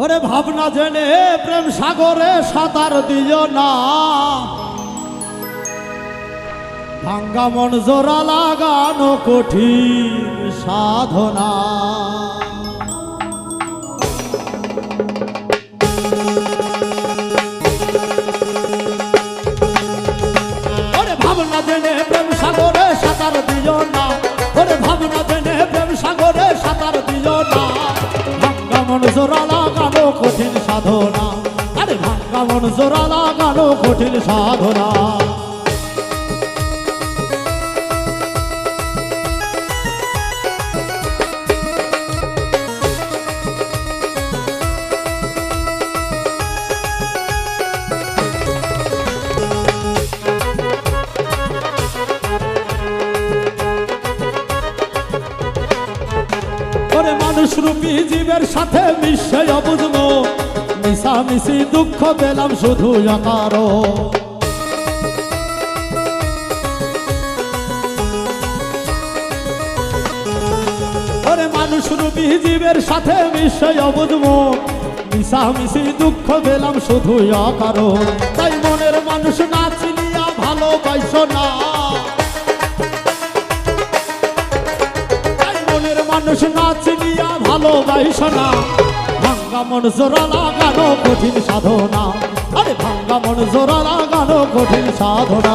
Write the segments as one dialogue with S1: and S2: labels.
S1: ওরে ভাবনা জেনে প্রেম সাগরে সাঁতার দিও না। ভাঙ্গা মন জোড়া লাগানো কঠিন সাধনা। ভাবনা জেনে প্রেম সাগরে সাঁতার দিও না। ওরে ভাবনা সাধনা। আরে ভাঙ্গা মন জোড়া লাগানো কঠিন সাধনা। মানুষ রূপী জীবের সাথে মিশে অবুঝবো। মিশামিশি দুঃখ পেলাম শুধু আকারো ওরে মানুষ রূপী জীবের সাথে মিশে অবুঝবো। মিশামিশি দুঃখ পেলাম শুধু আকারো তাই মনের মানুষ না চিনিয়া ভালোবাসো না। তাই মনের মানুষ না চিনিয়া ভালোবাইস না। ভাঙ্গা মন জোড়া লাগানো কঠিন সাধনা। আরে ভাঙ্গা মন জোড়া লাগানো কঠিন সাধনা।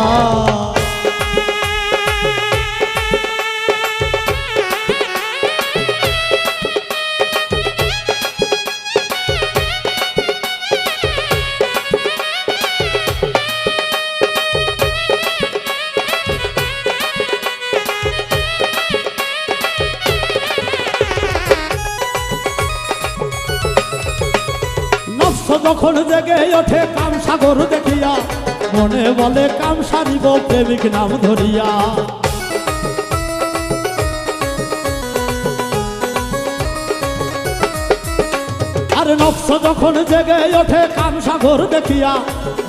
S1: যখন জেগে ওঠে কাম সাগর দেখিয়া, মনে বলে কাম সারিব প্রেমিক নাম ধরিয়া। আর নফস যখন জেগে ওঠে কাম সাগর দেখিয়া,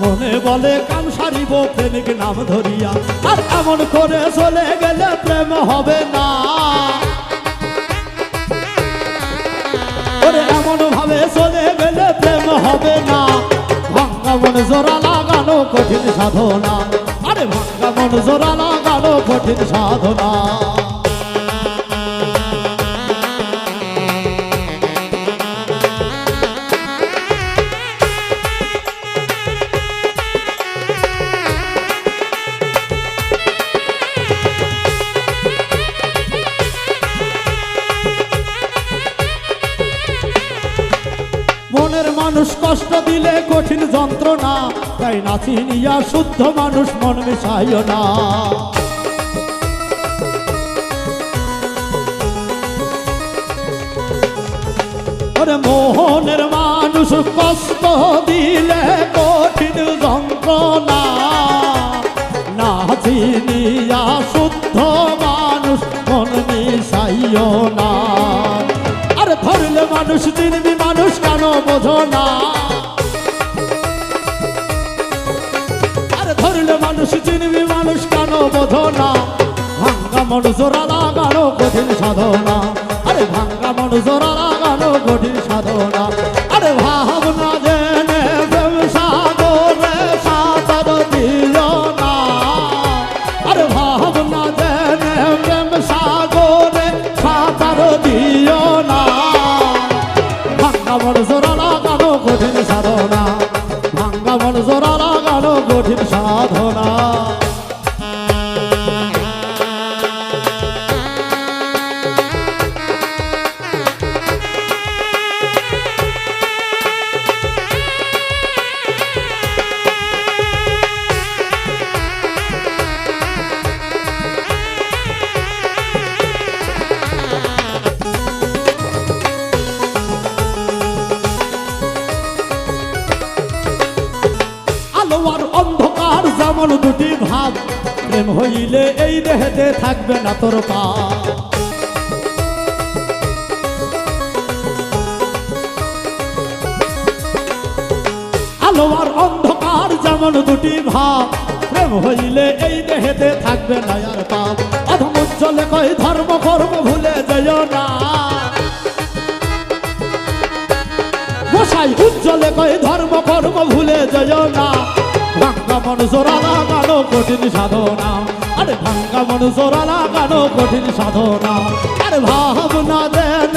S1: মনে বলে কাম সারিব প্রেমিক নাম ধরিয়া। আর এমন করে চলে গেলে প্রেম হবে না। ওরে এমন ভাবে চলে গেলে প্রেম হবে না। ভাঙ্গা মন জোড়া লাগানো কঠিন সাধনা। আরে ভাঙ্গা মন জোড়া লাগানো কঠিন সাধনা। কষ্ট দিলে কঠিন যন্ত্রণা, তাই নাচি নিয়া শুদ্ধ মানুষ মন মিশাইও না। মোহনের মানুষ কষ্ট দিলে ধরলে মানুষ দিনবি মানুষ কেন বোঝো না? ধরলে মানুষ চিনবি, মানুষ কেন বোঝো না? ভাঙ্গা মন জোড়া লাগানো কঠিন সাধনা। আরে ভাঙ্গা মন জোড়া লাগানো কঠিন সাধনা। অন্ধকার যেমন দুটি ভাব প্রেম হইলে এই দেহেতে থাকবে না তোর পা। আলো আর অন্ধকার যেমন দুটি ভাব প্রেম হইলে এই দেহেতে থাকবে না আর পাপ অধম উজ্জ্বলে কই ধর্ম কর্ম ভুলে যেও না। তাই উজ্জ্বলে কই ধর্ম কর্ম ভুলে যেও না। ভাঙ্গা মন জোরা লাগানো কঠিন সাধনা। আরে ভাঙ্গা মন জোরা লাগানো কঠিন সাধনা। আরে ভাবনা দেন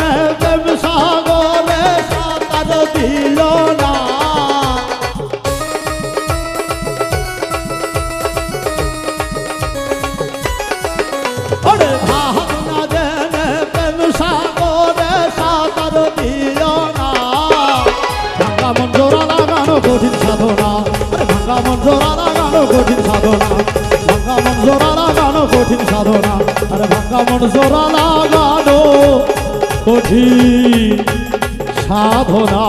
S1: কঠিন সাধনা আর ভাঙ্গা মন জোড়া লাগানো কঠিন সাধনা।